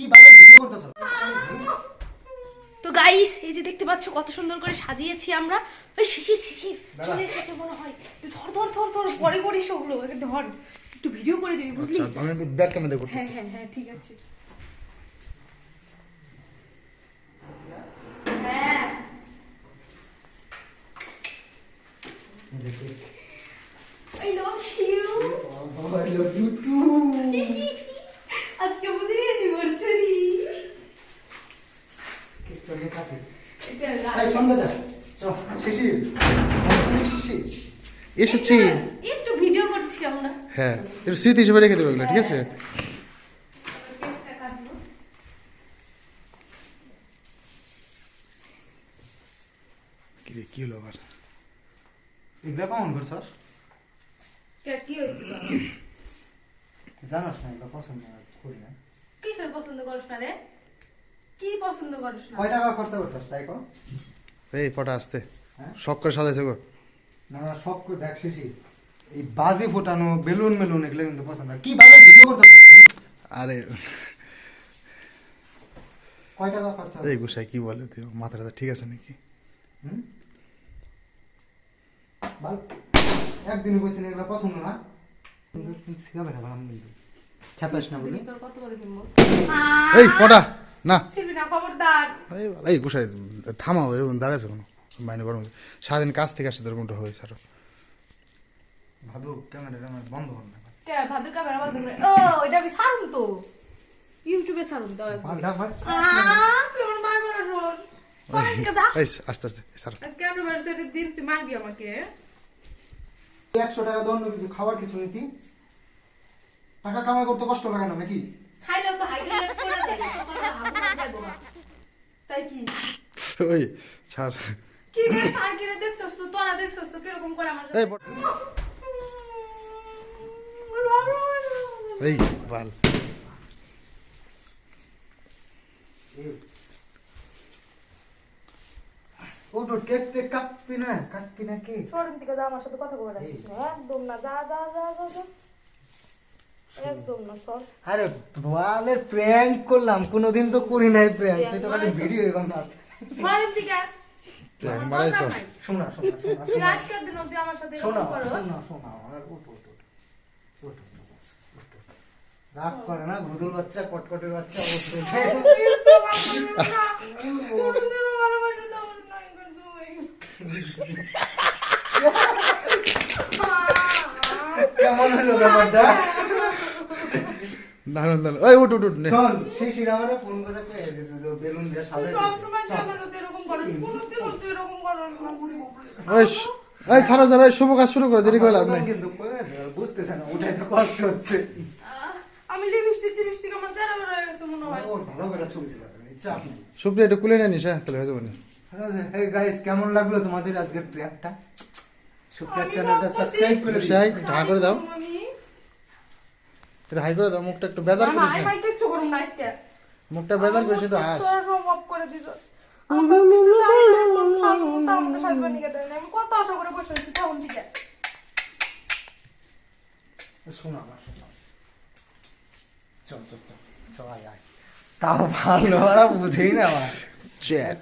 কীভাবে ভিডিও করতেছ তো গাইস এই যে দেখতে পাচ্ছ কত সুন্দর করে সাজিয়েছি আমরা। ওই শিশির শিশির চলে এসেছে মনে হয়। তুই ধর ধর ধর ধর পরে করিস ওগুলো। ধর একটু ভিডিও করে দিবি বুঝলি? আচ্ছা, আমি ব্যাক ক্যামেরা হ্যাঁ হ্যাঁ হ্যাঁ ঠিক আছে। হ্যাঁ। I love you. আজকে এসেছি। একটু ভিডিও করছি আমরা। হ্যাঁ একটু স্মৃতি হিসেবে রেখে দেবো ঠিক আছে? কেকটা কি হলো আবার? এগুলা কেমন করছস? কে- জানাস না এগুলো পছন্দ করি না। কিসের পছন্দ করিস না রে? কি পছন্দ করিস না? কয় টাকা খরচা করছস তাই কো? এই ফটা আসতে। হ্যাঁ? শখ করে সাজাইছে গো। না না সব করে দেখ শেষই এই বাজি ফোটানো বেলুন মেলুন এগুলো কিন্তু পছন্দ হয়। কীভাবে ভিডিও করতে পারছিস আরে কয় টাকা খরচা এই গোসাই কি বলে তুই? ঠিক আছে নাকি? হুম? একদিন কইছেন এগুলো পছন্দ না। কিন্তু শিখাবে না আমি কিন্তু। না বলি। তোর কত করে কিনবো? এই ফটা না। না খবরদার। এই এই গোসাই থামাও এরকম দাঁড়াইছো কোনো মাইনে গরম সারাদিন কাজ থেকে আসছে এরকমটা হয় স্যার ভাবু ক্যামেরাটা বন্ধ কর না। কে ভাদু ক্যামেরা বন্ধ করে ও এটা আমি ছাড়ুন তো? ইউটিউবে দাও একবার। ভাই না আস্তে আস্তে স্যার আজকে অ্যানিভার্সারির দিন তুই মারবি আমাকে। একশো টাকা দণ্ড কিছু খাবার কিছু নীতি? টাকা কামাই করতে কষ্ট লাগে না নাকি খাইলেও তো হাইলাইট করে দেয় সকালবেলা হাগু না তাই কি? ওই ছাড়। কি রে আর দেখছস তো? তোরা দেখছস তো? কীরকম করে আমার এই এই বাল। ও কেক টেক কাটবি না? কাটবি না শোরুম থেকে যা আমার সাথে কথা বলে রাখিস একদম না যা যা যা যা। একদম না সর আরে বালের প্র্যাঙ্ক করলাম কোনোদিন তো করি নাই প্র্যাঙ্ক তুই তো খালি ভিডিও এখন না শোরুম থেকে প্র্যাঙ্ক মারাইছো? শোনা শোনা শোনা তুই আজকের দিন অব্দি আমার সাথে এরকম করো। শোনা শোনা আমার উঠ উঠ উঠ উঠ, উঠ, উঠ, উঠ। রাগ করে না গুদুল বাচ্চা কটকটের বাচ্চা অবশ্যই কেমন হলো ব্যাপারটা? দারুণ দারুণ ওই উঠ উঠ উঠ নে। শোন সেই সিনেমাটা ফোন করে কয়ে দিছে যে বেলুন দিয়ে সাজাই শ- এই ছাড়ো ছাড়ো এই শুভ কাজ শুরু করে দেরি করে লাভ নেই। কিন্তু বুঝতেছে না উঠাইতে কষ্ট হচ্ছে। আমি লিপস্টিক টিপস্টিক আমার চেহারা হয়ে গেছে মনে হয়। ভালো করে ছবি ছিল সুপ্রিয়া একটু কুলে নিয়ে নিস হ্যাঁ তাহলে হয়ে যাবে না। এই গাইস কেমন লাগল তোমাদের আজকের প্রিয়ারটা? সুপ্রিয়ার আমি চ্যানেলটা সাবস্ক্রাইব করে করে দাও। একটু হাই করে দাও মুখটা একটু বেজার করিস না। না মুখটা বেজার করিস একটু হাস। তোরা সব অফ করে দিছ কত আশা করে বসে আছি তখন থেকে শোনো চল চল চল চল আয় তাও ভালো ওরা বুঝেই না আমার। চ্যাট।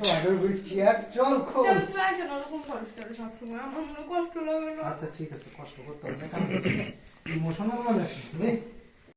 চেয়ার চল খো চল তুই আসে না ওরকম করিস করে সবসময়। আমার মনে কষ্ট লাগে না। আচ্ছা ঠিক আছে কষ্ট করতে হবে। ইমোশনাল